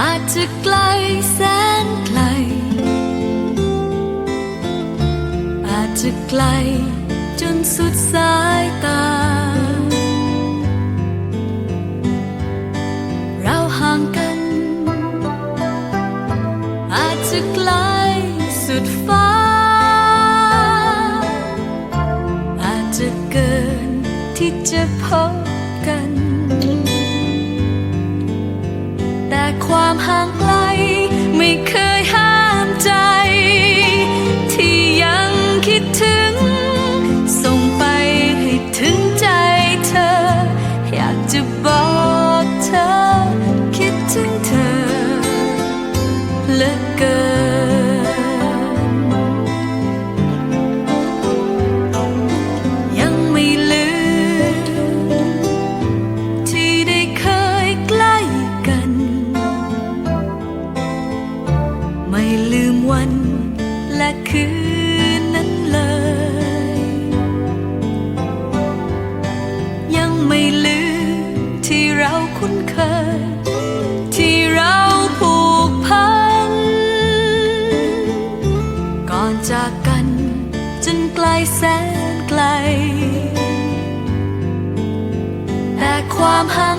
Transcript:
อาจจะไกลแสนไกล อาจจะไกลจนสุดสายตา เราห่างกัน อาจจะไกลสุดฟ้า อาจจะเกินที่จะพบกัน แต่ความห่างไกล ไม่เคยห้ามใจ ที่ยังคิดถึง ส่งไปให้ถึงใจเธอ อยากจะบอกเธอ คิดถึงเธอเหลือเกิน วันและคืนนั้นเลย ยังไม่ลืมที่เราคุ้นเคย ที่เราผูกพัน ก่อนจากกันจนไกลแสนไกล แต่ความห่าง